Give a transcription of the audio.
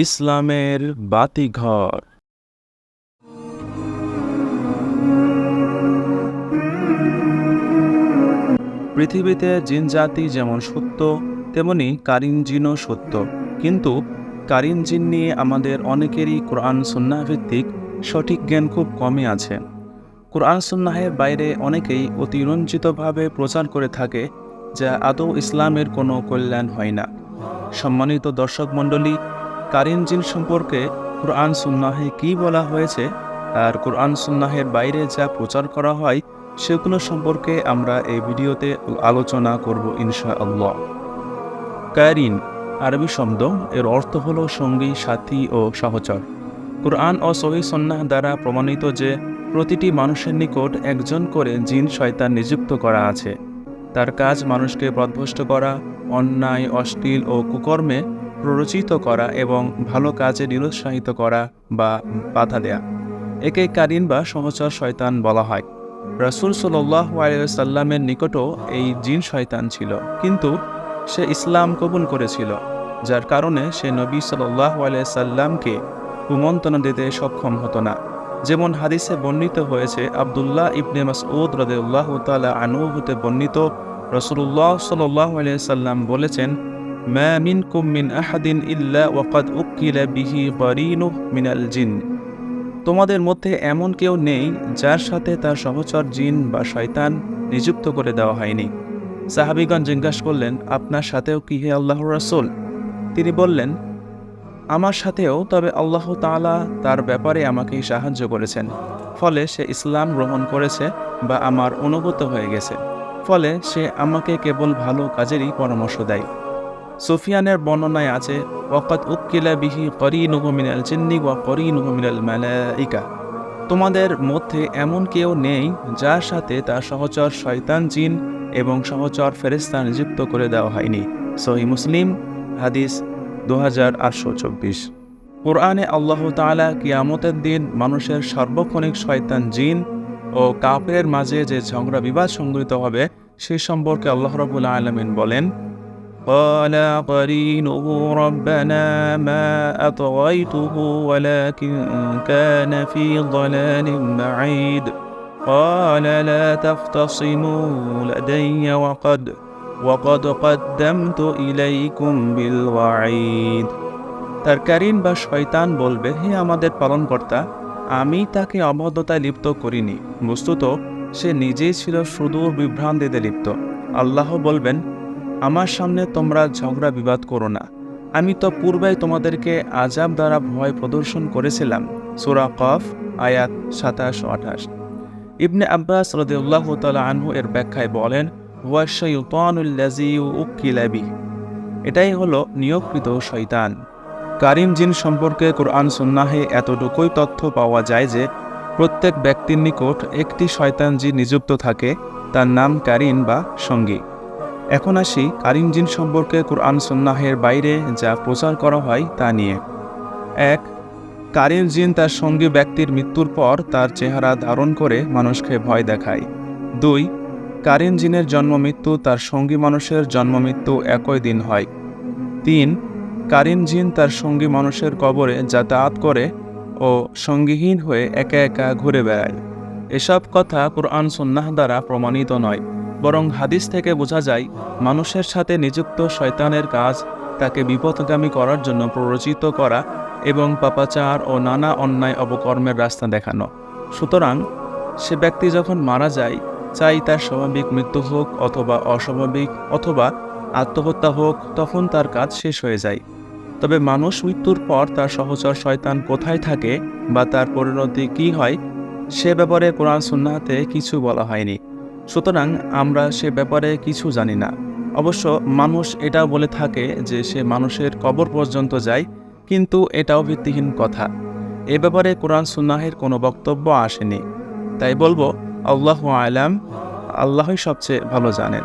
ইসলামের বাতিঘর। পৃথিবীতে জিন জাতি যেমন সত্য, তেমনি কারিন জিনও সত্য। কিন্তু কারিন জিন নিয়ে আমাদের অনেকেরই কোরআন সুন্নাহ ভিত্তিক সঠিক জ্ঞান খুব কমই আছে। কোরআন সুন্নাহের বাইরে অনেকেই অতিরঞ্জিতভাবে প্রচার করে থাকে যা আদৌ ইসলামের কোনো কল্যাণ হয় না। সম্মানিত দর্শক মণ্ডলী কারিন জিন সম্পর্কে কোরআন সুন্নাহে কী বলা হয়েছে আর কোরআন সুন্নাহের বাইরে যা প্রচার করা হয় সেগুলো সম্পর্কে আমরা এই ভিডিওতে আলোচনা করব ইনশা আল্লাহ কারিন, আরবি শব্দ, এর অর্থ হল সঙ্গী, সাথী ও সহচর। কোরআন ও সহি সন্ন্যাহ দ্বারা প্রমাণিত যে প্রতিটি মানুষের নিকট একজন করে জিন শয়তান নিযুক্ত করা আছে। তার কাজ মানুষকে প্রধ্বস্ত করা, অন্যায়, অশ্লীল ও কুকর্মে প্ররোচিত করা এবং ভালো কাজে নিরুৎসাহিত করা বা বাধা দেয়া। একে কারিন বা সহচর শয়তান বলা হয়। রাসুল সাল্লাহ সাল্লামের নিকটও এই জিন শয়তান ছিল, কিন্তু সে ইসলাম কবুল করেছিল, যার কারণে সে নবী সাল্লাহ সাল্লামকে কুমন্ত্রণা দিতে সক্ষম হতো না। যেমন হাদিসে বর্ণিত হয়েছে, আবদুল্লাহ ইবনে মাসউদ রদেউল্লাহ তালা আনু হতে বর্ণিত রসুল্লাহ সাল্লাহ সাল্লাম বলেছেন মা মিনকুম মিন আহাদিন ইল্লা ওয়াকাদ উকিলা বিহি বারিনুহ মিনাল জিন। তোমাদের মধ্যে এমন কেউ নেই যার সাথে তার সহচর জিন বা শয়তান নিযুক্ত করে দেওয়া হয়নি। সাহাবিগণ জিজ্ঞাসা করলেন, আপনার সাথেও কি হে আল্লাহর রাসূল? তিনি বললেন, আমার সাথেও, তবে আল্লাহ তাআলা তার ব্যাপারে আমাকে সাহায্য করেছেন। ফলে সে ইসলাম গ্রহণ করেছে বা আমার অনুগত হয়ে গেছে। ফলে সে আমাকে কেবল ভালো কাজেরই পরামর্শ দেয়। সুফিয়ানের বর্ণনায় আছে ওয়াকাত উকিলা বিহি করিনুহু মিনাল জিন্নি ওয়া করিনুহু মিনাল মালাইকা। তোমাদের মধ্যে এমন কেউ নেই যার সাথে তার সহচর শয়তান জিন এবং সহচর ফেরেস্তা নিযুক্ত করে দেওয়া হয়নি। সহি মুসলিম, হাদিস দু হাজার আটশো চব্বিশ। কোরআনে আল্লাহ তাআলা কিয়ামতের দিন মানুষের সার্বক্ষণিক শয়তান জিন ও কাপের মাঝে যে ঝগড়া বিবাদ সংঘটিত হবে, সে সম্পর্কে আল্লাহ রবুল্লা আলমিন বলেন قال قرينه ربنا ما أطغيته ولكن كان في ضلال بعيد قال لا تختصموا لدي وقد وقد قدمت إليكم بالوعيد তার কারিন বা শয়তান বলবে হে আমাদের পালনকর্তা আমি তাকে অবদ্ধতায় লিপ্ত করিনি বস্তুত সে নিজেই ছিল সুদূর বিভ্রান্তিতে লিপ্ত আল্লাহ বলবেন আমার সামনে তোমরা ঝগড়া বিবাদ করো না। আমি তো পূর্বেই তোমাদেরকে আজাব দ্বারা ভয় প্রদর্শন করেছিলাম। সুরা কফ, আয়াত সাতাশ আঠাশ। ইবনে আব্বাস রদুল্লাহ তালা আনহু এর ব্যাখ্যায় বলেন এটাই হলো নিয়োগকৃত শৈতান কারিম জিন সম্পর্কে কোরআন সুন্নাহে এতটুকুই তথ্য পাওয়া যায় যে, প্রত্যেক ব্যক্তির নিকট একটি শয়তান জিন নিযুক্ত থাকে, তার নাম কারিন বা সঙ্গী। এখন আসি কারিম জিন সম্পর্কে কোরআন সন্ন্যাহের বাইরে যা প্রচার করা হয় তা নিয়ে। এক কারিম জিন তার সঙ্গী ব্যক্তির মৃত্যুর পর তার চেহারা ধারণ করে মানুষকে ভয় দেখায়। দুই কারিম জিনের জন্ম মৃত্যু তার সঙ্গী মানুষের জন্ম মৃত্যু একই দিন হয়। তিন কারিম জিন তার সঙ্গী মানুষের কবরে যাতায়াত করে ও সঙ্গীহীন হয়ে একা একা ঘুরে বেড়ায়। এসব কথা কোরআন সন্ন্যাহ দ্বারা প্রমাণিত নয়। বরং হাদিস থেকে বোঝা যায়, মানুষের সাথে নিযুক্ত শয়তানের কাজ তাকে বিপদগামী করার জন্য প্ররোচিত করা এবং পাপাচার ও নানা অন্যায় অবকর্মের রাস্তা দেখানো। সুতরাং, সে ব্যক্তি যখন মারা যায়, চাই তার স্বাভাবিক মৃত্যু হোক অথবা অস্বাভাবিক অথবা আত্মহত্যা হোক, তখন তার কাজ শেষ হয়ে যায়। তবে মানুষ মৃত্যুর পর তার সহচর শয়তান কোথায় থাকে বা তার পরিণতি কী হয়, সে ব্যাপারে কোরআন সুন্নাতে কিছু বলা হয়নি। সুতরাং আমরা সে ব্যাপারে কিছু জানি না। অবশ্য মানুষ এটাও বলে থাকে যে সে মানুষের কবর পর্যন্ত যায়, কিন্তু এটাও ভিত্তিহীন কথা। এ ব্যাপারে কোরআন সুন্নাহের কোনো বক্তব্য আসেনি। তাই বলব, আল্লাহ আলাম, আল্লাহই সবচেয়ে ভালো জানেন।